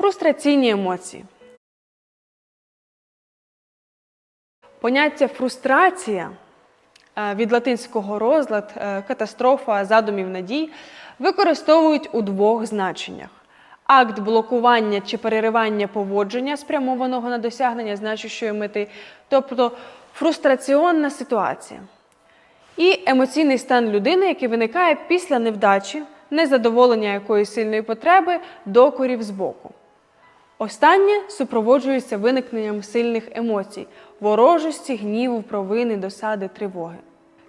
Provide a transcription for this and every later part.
Фрустраційні емоції. Поняття фрустрація е, від латинського розлад, е, катастрофа, задумів надій використовують у двох значеннях: акт блокування чи переривання поводження, спрямованого на досягнення значущої мети, тобто фрустраціонна ситуація, і емоційний стан людини, який виникає після невдачі, незадоволення якоїсь сильної потреби, докорів збоку. Останнє супроводжується виникненням сильних емоцій ворожості, гніву, провини, досади, тривоги.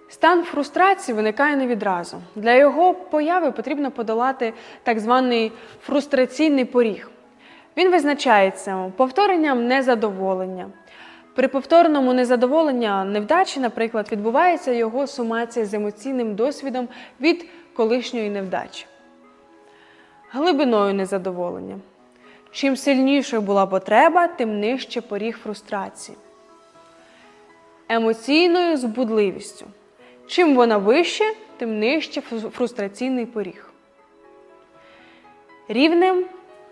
Стан фрустрації виникає не відразу. Для його появи потрібно подолати так званий фрустраційний поріг. Він визначається повторенням незадоволення. При повторному незадоволенні невдачі, наприклад, відбувається його сумація з емоційним досвідом від колишньої невдачі. Глибиною незадоволення. Чим сильнішою була потреба, тим нижче поріг фрустрації. Емоційною збудливістю. Чим вона вище, тим нижче фрустраційний поріг. Рівнем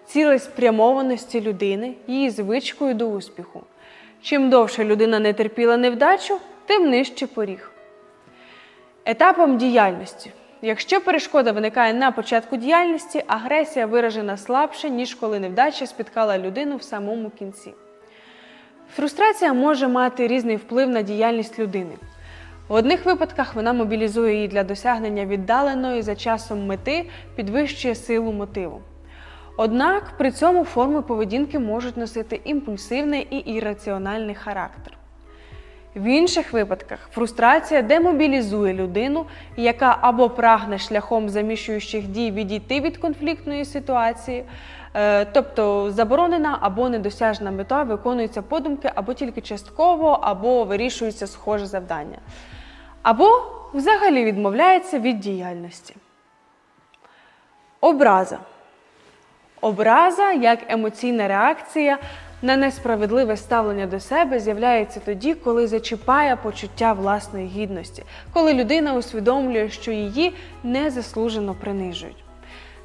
цілеспрямованості людини, її звичкою до успіху. Чим довше людина не терпіла невдачу, тим нижче поріг. Етапом діяльності. Якщо перешкода виникає на початку діяльності, агресія виражена слабше, ніж коли невдача спіткала людину в самому кінці. Фрустрація може мати різний вплив на діяльність людини. В одних випадках вона мобілізує її для досягнення віддаленої за часом мети, підвищує силу мотиву. Однак при цьому форми поведінки можуть носити імпульсивний і ірраціональний характер. В інших випадках фрустрація демобілізує людину, яка або прагне шляхом заміщуючих дій відійти від конфліктної ситуації, е, тобто заборонена або недосяжна мета виконується подумки або тільки частково, або вирішується схоже завдання, або взагалі відмовляється від діяльності. Образа. Образа як емоційна реакція на несправедливе ставлення до себе з'являється тоді, коли зачіпає почуття власної гідності, коли людина усвідомлює, що її незаслужено принижують.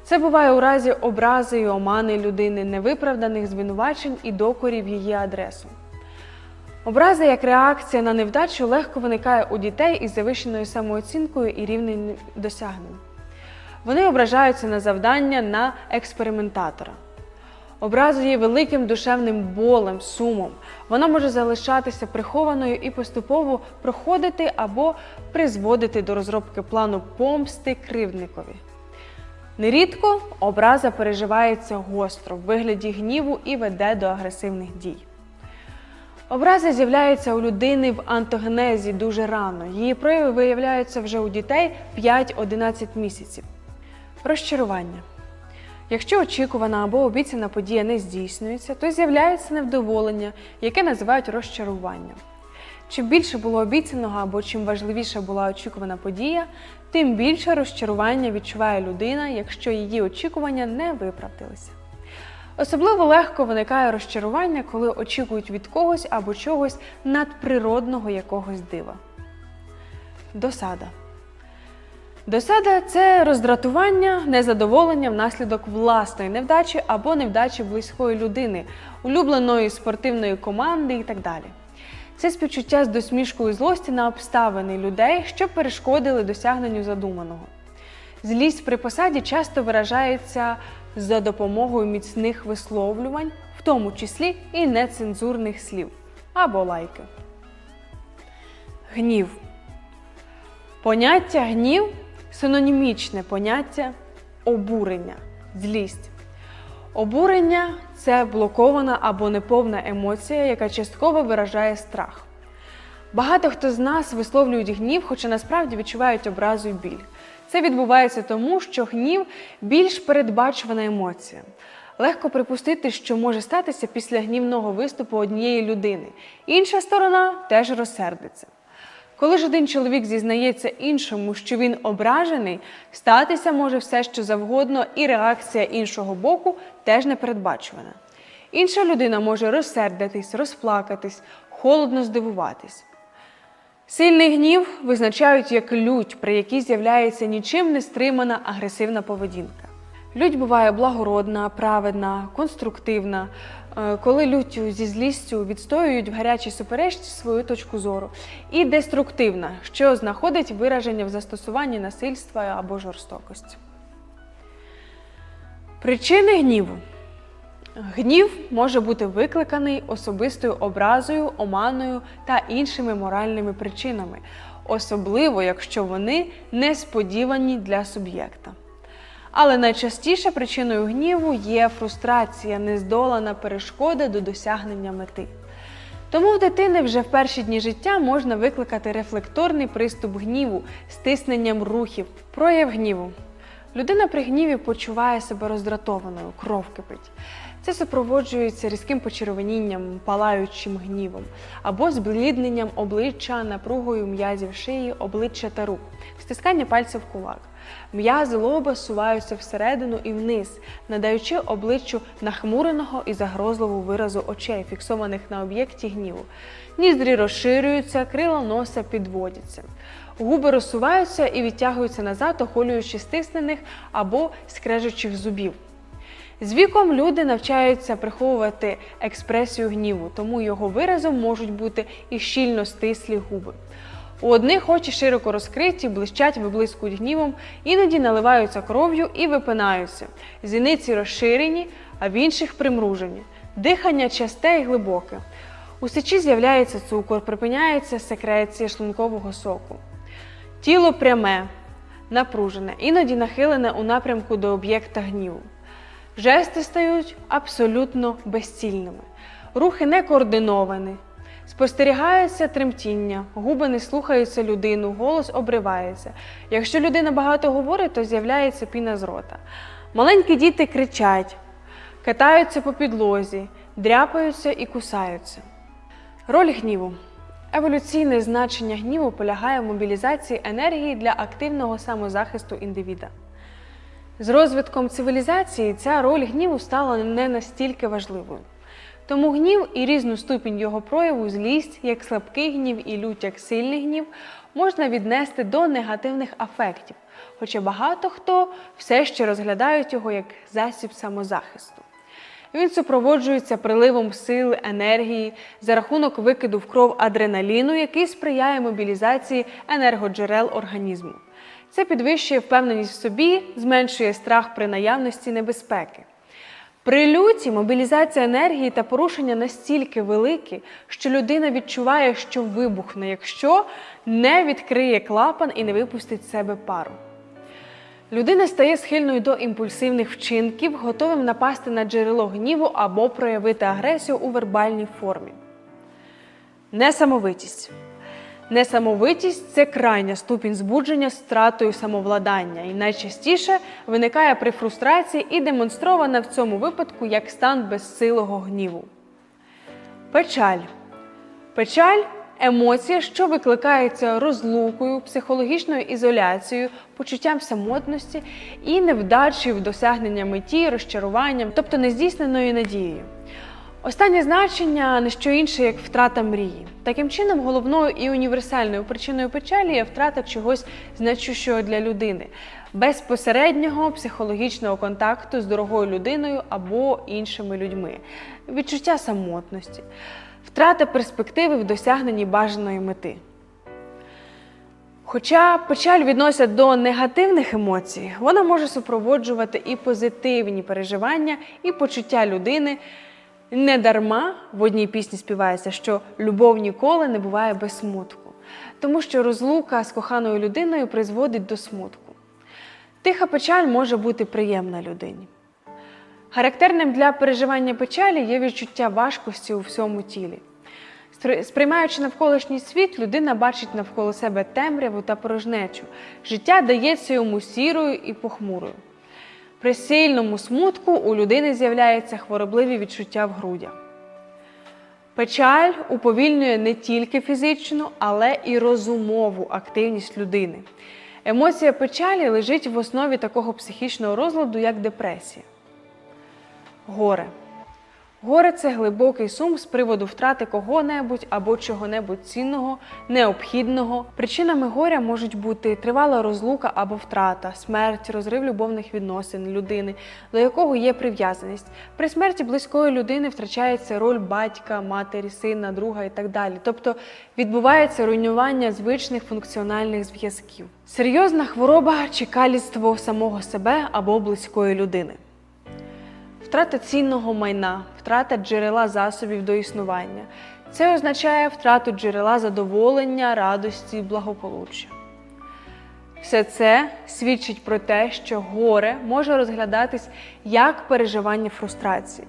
Це буває у разі образи і омани людини, невиправданих звинувачень і докорів її адресу. Образа як реакція на невдачу легко виникає у дітей із завищеною самооцінкою і рівнем досягнень. Вони ображаються на завдання на експериментатора. Образа є великим душевним болем, сумом. Вона може залишатися прихованою і поступово проходити або призводити до розробки плану помсти кривдникові. Нерідко образа переживається гостро в вигляді гніву і веде до агресивних дій. Образи з'являються у людини в антогенезі дуже рано. Її прояви виявляються вже у дітей 5-11 місяців. Розчарування. Якщо очікувана або обіцяна подія не здійснюється, то з'являється невдоволення, яке називають розчаруванням. Чим більше було обіцяного або чим важливіша була очікувана подія, тим більше розчарування відчуває людина, якщо її очікування не виправдалися. Особливо легко виникає розчарування, коли очікують від когось або чогось надприродного якогось дива. Досада. Досада це роздратування, незадоволення внаслідок власної невдачі або невдачі близької людини, улюбленої спортивної команди і так далі. Це співчуття з досмішкою злості на обставини людей, що перешкодили досягненню задуманого. Злість при посаді часто виражається за допомогою міцних висловлювань, в тому числі і нецензурних слів або лайки. Гнів. Поняття гнів синонімічне поняття обурення, злість. Обурення це блокована або неповна емоція, яка частково виражає страх. Багато хто з нас висловлюють гнів, хоча насправді відчувають образу і біль. Це відбувається тому, що гнів більш передбачувана емоція. Легко припустити, що може статися після гнівного виступу однієї людини. Інша сторона теж розсердиться. Коли ж один чоловік зізнається іншому, що він ображений, статися може все, що завгодно, і реакція іншого боку теж непередбачувана. Інша людина може розсердитись, розплакатись, холодно здивуватись. Сильний гнів визначають як лють, при якій з'являється нічим не стримана агресивна поведінка. Лють буває благородна, праведна, конструктивна, коли люттю зі злістю відстоюють в гарячій суперечці свою точку зору, і деструктивна, що знаходить вираження в застосуванні насильства або жорстокості. Причини гніву. Гнів може бути викликаний особистою образою, оманою та іншими моральними причинами, особливо якщо вони несподівані для суб'єкта. Але найчастіше причиною гніву є фрустрація, нездолана перешкода до досягнення мети. Тому в дитини вже в перші дні життя можна викликати рефлекторний приступ гніву, стисненням рухів, прояв гніву. Людина при гніві почуває себе роздратованою, кров кипить. Це супроводжується різким почервонінням, палаючим гнівом, або зблідненням обличчя, напругою м'язів шиї, обличчя та рук, стискання пальців в кулак. М'язи лоба суваються всередину і вниз, надаючи обличчю нахмуреного і загрозливого виразу очей, фіксованих на об'єкті гніву. Ніздрі розширюються, крила носа підводяться. Губи розсуваються і відтягуються назад, оголюючи стиснених або скрежучих зубів. З віком люди навчаються приховувати експресію гніву, тому його виразом можуть бути і щільно стислі губи. У одних очі широко розкриті, блищать, виблискують гнівом, іноді наливаються кров'ю і випинаються. Зіниці розширені, а в інших примружені. Дихання часте і глибоке. У сечі з'являється цукор, припиняється секреція шлункового соку. Тіло пряме, напружене, іноді нахилене у напрямку до об'єкта гніву. Жести стають абсолютно безцільними, рухи не координовані. Спостерігається тремтіння, губи не слухаються людину, голос обривається. Якщо людина багато говорить, то з'являється піна з рота. Маленькі діти кричать, катаються по підлозі, дряпаються і кусаються. Роль гніву. Еволюційне значення гніву полягає в мобілізації енергії для активного самозахисту індивіда. З розвитком цивілізації ця роль гніву стала не настільки важливою. Тому гнів і різну ступінь його прояву, злість, як слабкий гнів і лють як сильний гнів, можна віднести до негативних афектів, хоча багато хто все ще розглядають його як засіб самозахисту. Він супроводжується приливом сили, енергії за рахунок викиду в кров адреналіну, який сприяє мобілізації енергоджерел організму. Це підвищує впевненість в собі, зменшує страх при наявності небезпеки. При люті мобілізація енергії та порушення настільки великі, що людина відчуває, що вибухне, якщо не відкриє клапан і не випустить себе пару. Людина стає схильною до імпульсивних вчинків, готовим напасти на джерело гніву або проявити агресію у вербальній формі. Несамовитість. Несамовитість це крайня ступінь збудження з втратою самовладання і найчастіше виникає при фрустрації і демонстрована в цьому випадку як стан безсилого гніву. Печаль. Печаль емоція, що викликається розлукою, психологічною ізоляцією, почуттям самотності і невдачею в досягнення меті, розчаруванням, тобто нездійсненою надією. Останнє значення не що інше, як втрата мрії. Таким чином, головною і універсальною причиною печалі є втрата чогось значущого для людини, безпосереднього психологічного контакту з дорогою людиною або іншими людьми, відчуття самотності, втрата перспективи в досягненні бажаної мети. Хоча печаль відносять до негативних емоцій, вона може супроводжувати і позитивні переживання, і почуття людини. Не дарма в одній пісні співається, що любов ніколи не буває без смутку, тому що розлука з коханою людиною призводить до смутку. Тиха печаль може бути приємна людині. Характерним для переживання печалі є відчуття важкості у всьому тілі. Сприймаючи навколишній світ, людина бачить навколо себе темряву та порожнечу. Життя дається йому сірою і похмурою. При сильному смутку у людини з'являються хворобливі відчуття в грудях. Печаль уповільнює не тільки фізичну, але і розумову активність людини. Емоція печалі лежить в основі такого психічного розладу, як депресія. Горе. Горе це глибокий сум з приводу втрати кого-небудь або чого-небудь цінного, необхідного. Причинами горя можуть бути тривала розлука або втрата, смерть, розрив любовних відносин людини, до якого є прив'язаність. При смерті близької людини втрачається роль батька, матері, сина, друга і так далі. Тобто відбувається руйнування звичних функціональних зв'язків. Серйозна хвороба чи каліцтво самого себе або близької людини. Втрата цінного майна, втрата джерела засобів до існування. Це означає втрату джерела задоволення, радості, благополуччя. Все це свідчить про те, що горе може розглядатись як переживання фрустрації.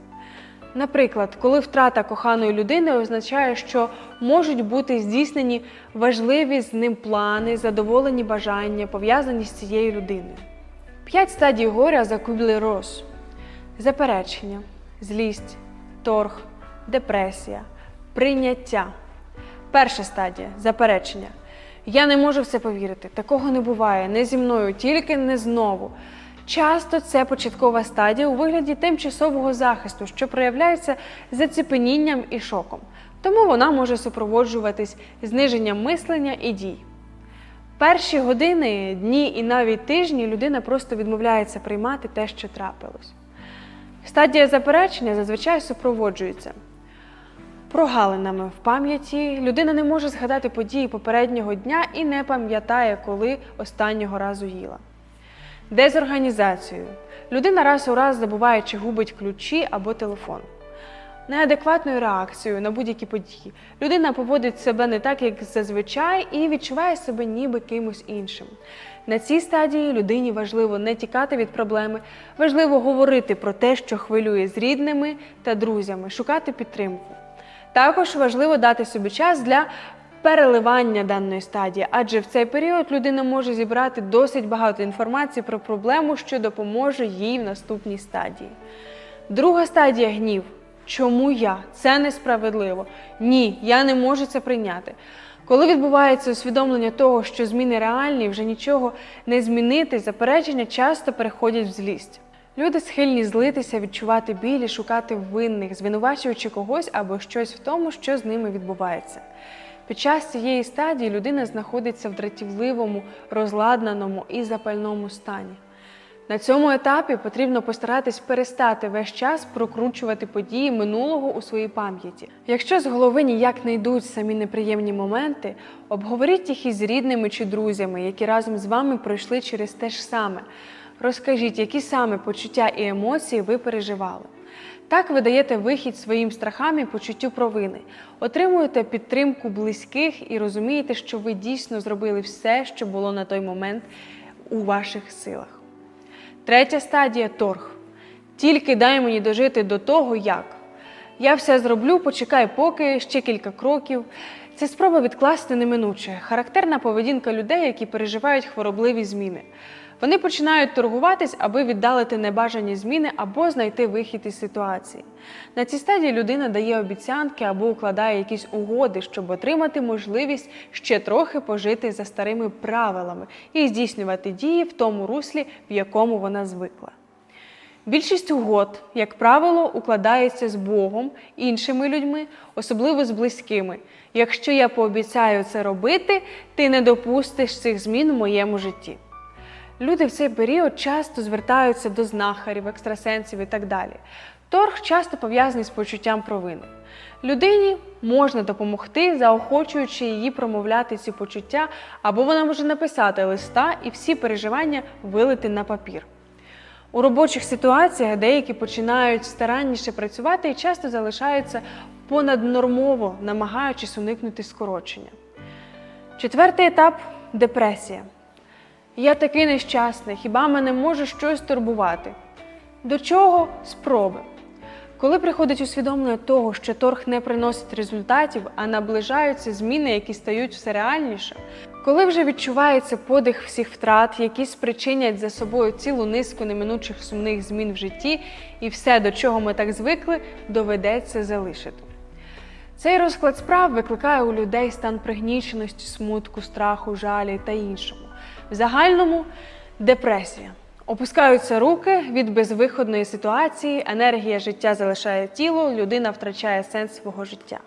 Наприклад, коли втрата коханої людини означає, що можуть бути здійснені важливі з ним плани, задоволені бажання, пов'язані з цією людиною. П'ять стадій горя за Кублі-Рос. Заперечення, злість, торг, депресія, прийняття. Перша стадія заперечення. Я не можу в це повірити. Такого не буває, не зі мною, тільки не знову. Часто це початкова стадія у вигляді тимчасового захисту, що проявляється заціпенінням і шоком. Тому вона може супроводжуватись зниженням мислення і дій. Перші години, дні і навіть тижні людина просто відмовляється приймати те, що трапилось. Стадія заперечення зазвичай супроводжується прогалинами в пам'яті. Людина не може згадати події попереднього дня і не пам'ятає, коли останнього разу їла. Дезорганізацією. Людина раз у раз забуває, чи губить ключі або телефон. Неадекватною реакцією на будь-які події. Людина поводить себе не так, як зазвичай, і відчуває себе ніби кимось іншим. На цій стадії людині важливо не тікати від проблеми, важливо говорити про те, що хвилює з рідними та друзями, шукати підтримку. Також важливо дати собі час для переливання даної стадії, адже в цей період людина може зібрати досить багато інформації про проблему, що допоможе їй в наступній стадії. Друга стадія гнів. Чому я? Це несправедливо. Ні, я не можу це прийняти. Коли відбувається усвідомлення того, що зміни реальні, вже нічого не змінити, заперечення часто переходять в злість. Люди схильні злитися, відчувати біль і шукати винних, звинувачуючи когось або щось в тому, що з ними відбувається. Під час цієї стадії людина знаходиться в дратівливому, розладнаному і запальному стані. На цьому етапі потрібно постаратись перестати весь час прокручувати події минулого у своїй пам'яті. Якщо з голови ніяк не йдуть самі неприємні моменти, обговоріть їх із рідними чи друзями, які разом з вами пройшли через те ж саме. Розкажіть, які саме почуття і емоції ви переживали. Так ви даєте вихід своїм страхам і почуттю провини, отримуєте підтримку близьких і розумієте, що ви дійсно зробили все, що було на той момент у ваших силах. Третя стадія торг. Тільки дай мені дожити до того, як. Я все зроблю, почекай поки ще кілька кроків. Це спроба відкласти неминуче, характерна поведінка людей, які переживають хворобливі зміни. Вони починають торгуватись, аби віддалити небажані зміни або знайти вихід із ситуації. На цій стадії людина дає обіцянки або укладає якісь угоди, щоб отримати можливість ще трохи пожити за старими правилами і здійснювати дії в тому руслі, в якому вона звикла. Більшість угод, як правило, укладається з Богом, іншими людьми, особливо з близькими. Якщо я пообіцяю це робити, ти не допустиш цих змін в моєму житті. Люди в цей період часто звертаються до знахарів, екстрасенсів і так далі. Торг часто пов'язаний з почуттям провини. Людині можна допомогти, заохочуючи її промовляти ці почуття, або вона може написати листа і всі переживання вилити на папір. У робочих ситуаціях деякі починають старанніше працювати і часто залишаються понаднормово, намагаючись уникнути скорочення. Четвертий етап депресія. Я такий нещасний, хіба мене може щось турбувати? До чого спроби? Коли приходить усвідомлення того, що торг не приносить результатів, а наближаються зміни, які стають все реальніше, коли вже відчувається подих всіх втрат, які спричинять за собою цілу низку неминучих сумних змін в житті, і все, до чого ми так звикли, доведеться залишити. Цей розклад справ викликає у людей стан пригніченості, смутку, страху, жалі та іншому. В загальному депресія. Опускаються руки від безвиходної ситуації, енергія життя залишає тіло, людина втрачає сенс свого життя.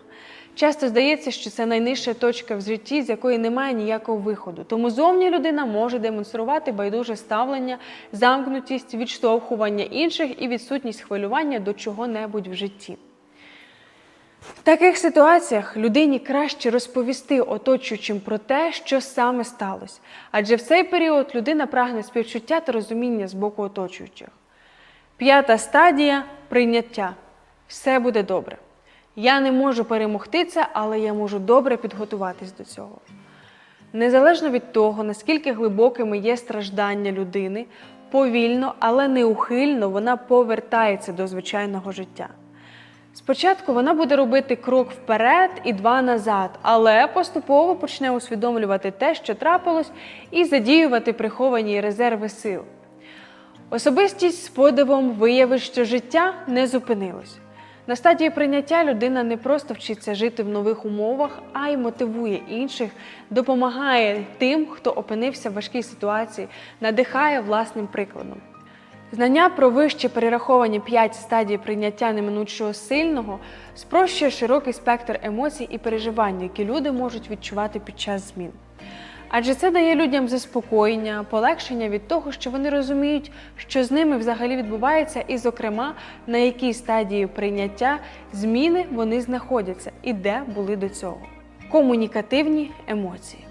Часто здається, що це найнижча точка в житті, з якої немає ніякого виходу. Тому зовні людина може демонструвати байдуже ставлення, замкнутість, відштовхування інших і відсутність хвилювання до чого-небудь в житті. В таких ситуаціях людині краще розповісти оточуючим про те, що саме сталося, адже в цей період людина прагне співчуття та розуміння з боку оточуючих. П'ята стадія прийняття. Все буде добре. Я не можу перемогти це, але я можу добре підготуватись до цього. Незалежно від того, наскільки глибокими є страждання людини, повільно, але неухильно вона повертається до звичайного життя. Спочатку вона буде робити крок вперед і два назад, але поступово почне усвідомлювати те, що трапилось, і задіювати приховані резерви сил. Особистість з подивом виявить, що життя не зупинилось. На стадії прийняття людина не просто вчиться жити в нових умовах, а й мотивує інших, допомагає тим, хто опинився в важкій ситуації, надихає власним прикладом. Знання про вище перераховані 5 стадій прийняття неминучого сильного спрощує широкий спектр емоцій і переживань, які люди можуть відчувати під час змін. Адже це дає людям заспокоєння, полегшення від того, що вони розуміють, що з ними взагалі відбувається, і, зокрема, на якій стадії прийняття зміни вони знаходяться і де були до цього. Комунікативні емоції.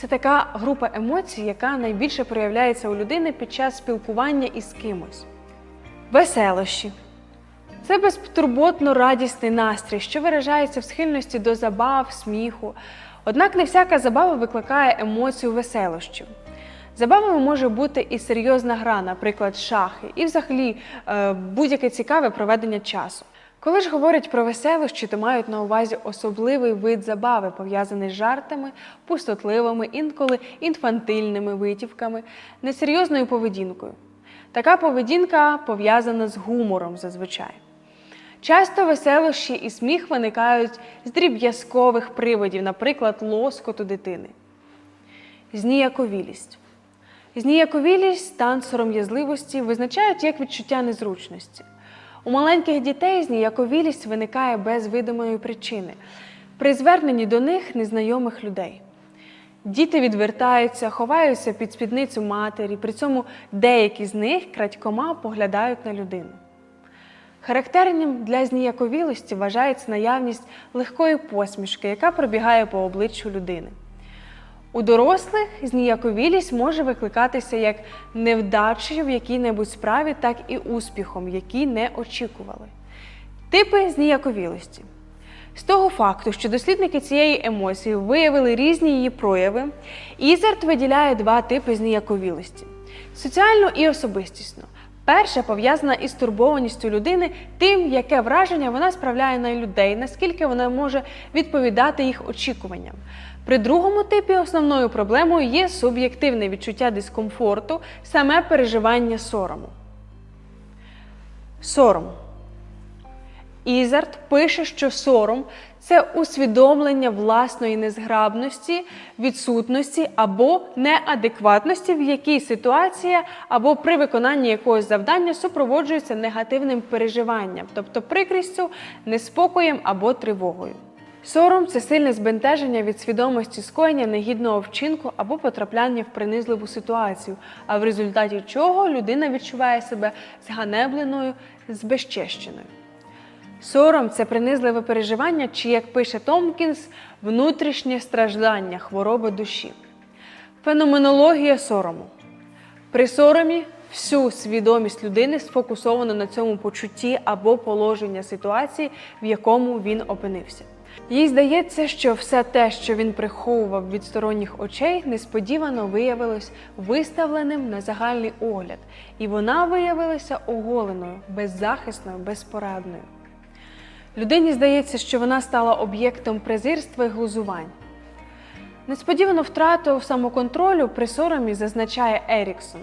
Це така група емоцій, яка найбільше проявляється у людини під час спілкування із кимось. Веселощі. Це безтурботно радісний настрій, що виражається в схильності до забав, сміху. Однак не всяка забава викликає емоцію веселощів. Забавами може бути і серйозна гра, наприклад, шахи, і взагалі е, будь-яке цікаве проведення часу. Коли ж говорять про веселощі, то мають на увазі особливий вид забави, пов'язаний з жартами, пустотливими, інколи інфантильними витівками, несерйозною поведінкою. Така поведінка пов'язана з гумором зазвичай. Часто веселощі і сміх виникають з дріб'язкових приводів, наприклад, лоскоту дитини. Зніяковілість. Зніяковілість, стан сором'язливості визначають як відчуття незручності. У маленьких дітей зніяковілість виникає без видимої причини при зверненні до них незнайомих людей. Діти відвертаються, ховаються під спідницю матері, при цьому деякі з них крадькома поглядають на людину. Характерним для зніяковілості вважається наявність легкої посмішки, яка пробігає по обличчю людини. У дорослих зніяковілість може викликатися як невдачею в якій-небудь справі, так і успіхом, який не очікували. Типи зніяковілості. З того факту, що дослідники цієї емоції виявили різні її прояви, Ізарт виділяє два типи зніяковілості соціальну і особистісну. Перша пов'язана із турбованістю людини, тим, яке враження вона справляє на людей, наскільки вона може відповідати їх очікуванням. При другому типі основною проблемою є суб'єктивне відчуття дискомфорту, саме переживання сорому. Сором. Ізарт пише, що сором це усвідомлення власної незграбності, відсутності або неадекватності, в якій ситуація або при виконанні якогось завдання супроводжується негативним переживанням, тобто прикрістю, неспокоєм або тривогою. Сором це сильне збентеження від свідомості скоєння негідного вчинку або потрапляння в принизливу ситуацію, а в результаті чого людина відчуває себе зганебленою, збезчещеною. Сором це принизливе переживання, чи, як пише Томкінс, внутрішнє страждання, хвороба душі. Феноменологія сорому. При соромі всю свідомість людини сфокусовано на цьому почутті або положення ситуації, в якому він опинився. Їй здається, що все те, що він приховував від сторонніх очей, несподівано виявилось виставленим на загальний огляд, і вона виявилася оголеною, беззахисною, безпорадною. Людині здається, що вона стала об'єктом презирства і глузувань. Несподівану втрату самоконтролю при соромі зазначає Еріксон.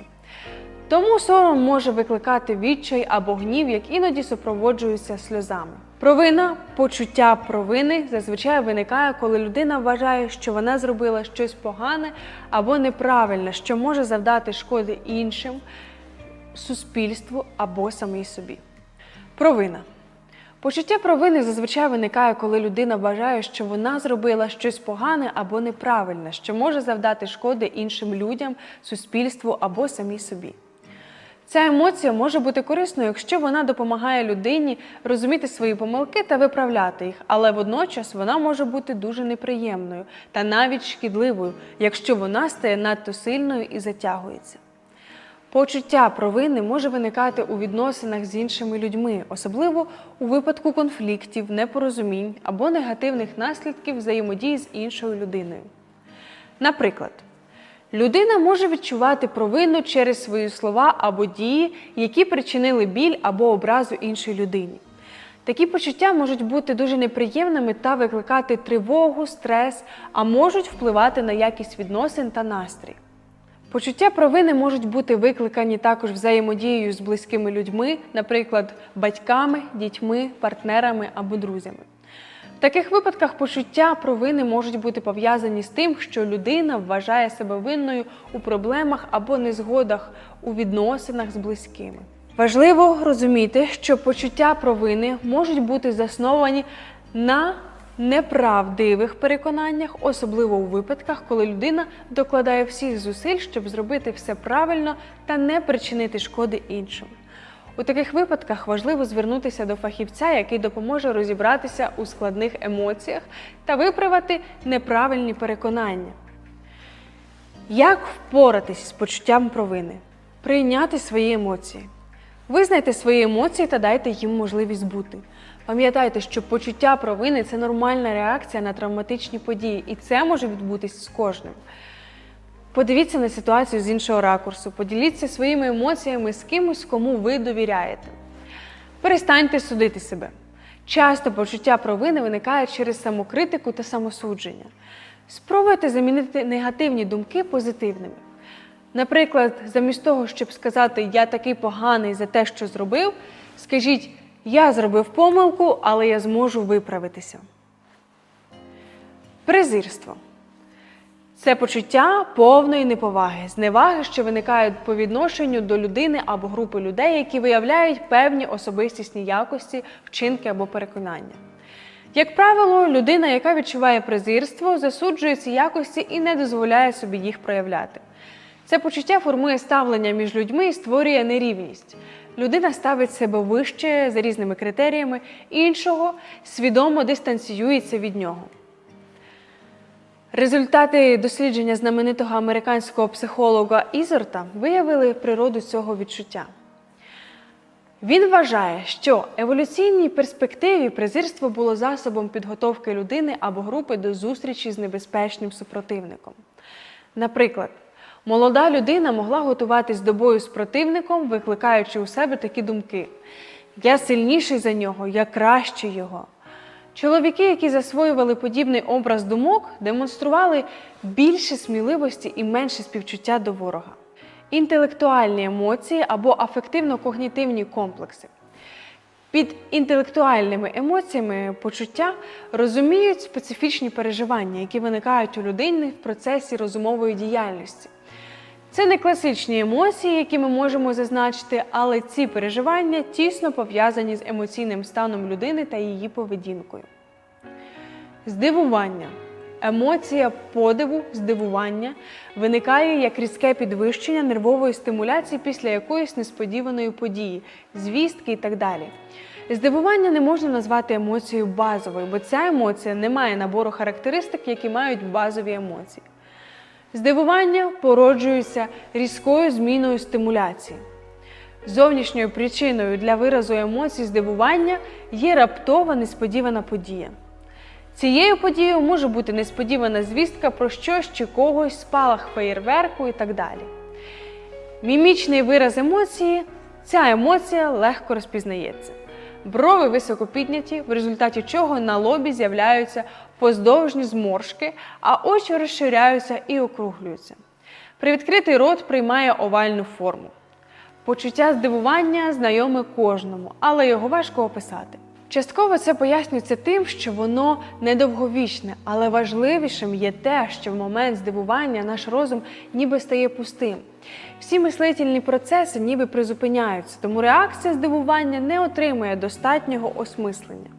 Тому сором може викликати відчай або гнів, як іноді супроводжується сльозами. Провина, почуття провини зазвичай виникає, коли людина вважає, що вона зробила щось погане або неправильне, що може завдати шкоди іншим, суспільству або самій собі. Провина. Почуття провини зазвичай виникає, коли людина вважає, що вона зробила щось погане або неправильне, що може завдати шкоди іншим людям, суспільству або самій собі. Ця емоція може бути корисною, якщо вона допомагає людині розуміти свої помилки та виправляти їх, але водночас вона може бути дуже неприємною та навіть шкідливою, якщо вона стає надто сильною і затягується. Почуття провини може виникати у відносинах з іншими людьми, особливо у випадку конфліктів, непорозумінь або негативних наслідків взаємодії з іншою людиною. Наприклад, людина може відчувати провину через свої слова або дії, які причинили біль або образу іншій людині. Такі почуття можуть бути дуже неприємними та викликати тривогу, стрес, а можуть впливати на якість відносин та настрій. Почуття провини можуть бути викликані також взаємодією з близькими людьми, наприклад, батьками, дітьми, партнерами або друзями. В таких випадках почуття провини можуть бути пов'язані з тим, що людина вважає себе винною у проблемах або незгодах у відносинах з близькими. Важливо розуміти, що почуття провини можуть бути засновані на неправдивих переконаннях, особливо у випадках, коли людина докладає всіх зусиль, щоб зробити все правильно та не причинити шкоди іншим. У таких випадках важливо звернутися до фахівця, який допоможе розібратися у складних емоціях та виправити неправильні переконання. Як впоратись з почуттям провини? Прийняти свої емоції. Визнайте свої емоції та дайте їм можливість бути. Пам'ятайте, що почуття провини це нормальна реакція на травматичні події, і це може відбутись з кожним. Подивіться на ситуацію з іншого ракурсу, поділіться своїми емоціями з кимось, кому ви довіряєте. Перестаньте судити себе. Часто почуття провини виникає через самокритику та самосудження. Спробуйте замінити негативні думки позитивними. Наприклад, замість того, щоб сказати Я такий поганий за те, що зробив, скажіть Я зробив помилку, але я зможу виправитися. Презирство. Це почуття повної неповаги, зневаги, що виникають по відношенню до людини або групи людей, які виявляють певні особистісні якості, вчинки або переконання. Як правило, людина, яка відчуває презирство, засуджує ці якості і не дозволяє собі їх проявляти. Це почуття формує ставлення між людьми і створює нерівність. Людина ставить себе вище за різними критеріями, іншого свідомо дистанціюється від нього. Результати дослідження знаменитого американського психолога Ізорта виявили природу цього відчуття. Він вважає, що еволюційній перспективі презирство було засобом підготовки людини або групи до зустрічі з небезпечним супротивником. Наприклад, молода людина могла готуватись до бою з противником, викликаючи у себе такі думки: Я сильніший за нього, я кращий його. Чоловіки, які засвоювали подібний образ думок, демонстрували більше сміливості і менше співчуття до ворога. Інтелектуальні емоції або афективно-когнітивні комплекси. Під інтелектуальними емоціями почуття розуміють специфічні переживання, які виникають у людини в процесі розумової діяльності. Це не класичні емоції, які ми можемо зазначити, але ці переживання тісно пов'язані з емоційним станом людини та її поведінкою. Здивування. Емоція подиву, здивування виникає як різке підвищення нервової стимуляції після якоїсь несподіваної події, звістки і так далі. Здивування не можна назвати емоцією базовою, бо ця емоція не має набору характеристик, які мають базові емоції. Здивування породжуються різкою зміною стимуляції. Зовнішньою причиною для виразу емоцій здивування є раптова несподівана подія. Цією подією може бути несподівана звістка про щось чи когось, спалах феєрверку і так далі. Мімічний вираз емоції ця емоція легко розпізнається. Брови високо підняті, в результаті чого на лобі з'являються поздовжні зморшки, а очі розширяються і округлюються. Привідкритий рот приймає овальну форму. Почуття здивування знайоме кожному, але його важко описати. Частково це пояснюється тим, що воно недовговічне, але важливішим є те, що в момент здивування наш розум ніби стає пустим. Всі мислительні процеси ніби призупиняються, тому реакція здивування не отримує достатнього осмислення.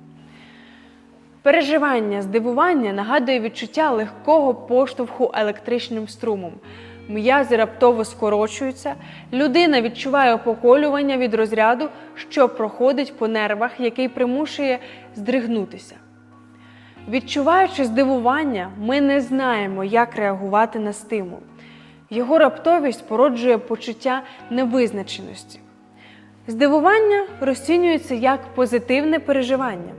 Переживання здивування нагадує відчуття легкого поштовху електричним струмом. М'язи раптово скорочуються, людина відчуває поколювання від розряду, що проходить по нервах, який примушує здригнутися. Відчуваючи здивування, ми не знаємо, як реагувати на стимул. Його раптовість породжує почуття невизначеності. Здивування розцінюється як позитивне переживання.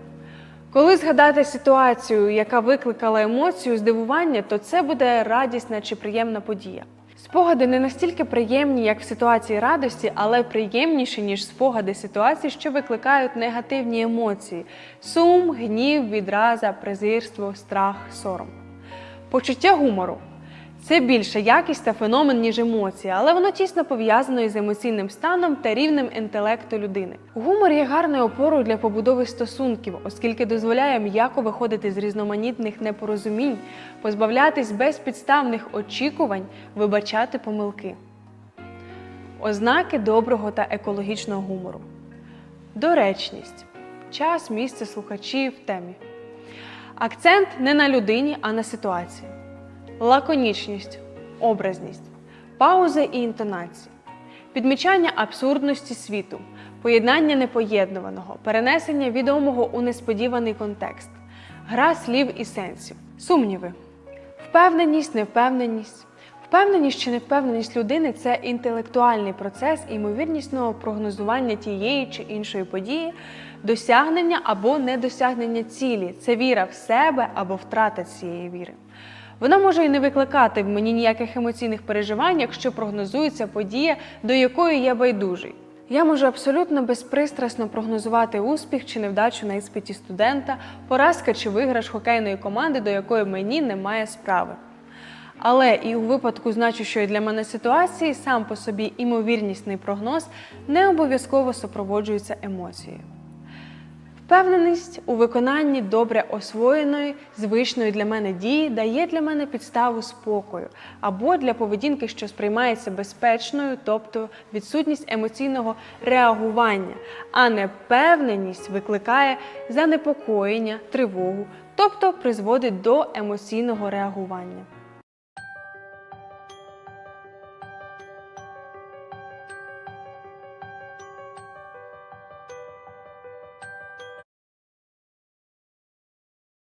Коли згадати ситуацію, яка викликала емоцію здивування, то це буде радісна чи приємна подія. Спогади не настільки приємні, як в ситуації радості, але приємніші, ніж спогади ситуацій, що викликають негативні емоції: сум, гнів, відраза, презирство, страх, сором. Почуття гумору це більше якість та феномен, ніж емоція, але воно тісно пов'язано із емоційним станом та рівнем інтелекту людини. Гумор є гарною опорою для побудови стосунків, оскільки дозволяє м'яко виходити з різноманітних непорозумінь, позбавлятись безпідставних очікувань, вибачати помилки. Ознаки доброго та екологічного гумору. Доречність. Час, місце слухачів темі. Акцент не на людині, а на ситуації лаконічність, образність, паузи і інтонації, підмічання абсурдності світу, поєднання непоєднуваного, перенесення відомого у несподіваний контекст, гра слів і сенсів, сумніви, впевненість, невпевненість. Впевненість чи невпевненість людини це інтелектуальний процес ймовірнісного прогнозування тієї чи іншої події, досягнення або недосягнення цілі. Це віра в себе або втрата цієї віри. Вона може і не викликати в мені ніяких емоційних переживань, якщо прогнозується подія, до якої я байдужий. Я можу абсолютно безпристрасно прогнозувати успіх чи невдачу на іспиті студента, поразка чи виграш хокейної команди, до якої мені немає справи. Але і у випадку значущої для мене ситуації сам по собі імовірнісний прогноз не обов'язково супроводжується емоцією. Впевненість у виконанні добре освоєної, звичної для мене дії дає для мене підставу спокою або для поведінки, що сприймається безпечною, тобто відсутність емоційного реагування, а невпевненість викликає занепокоєння, тривогу, тобто призводить до емоційного реагування.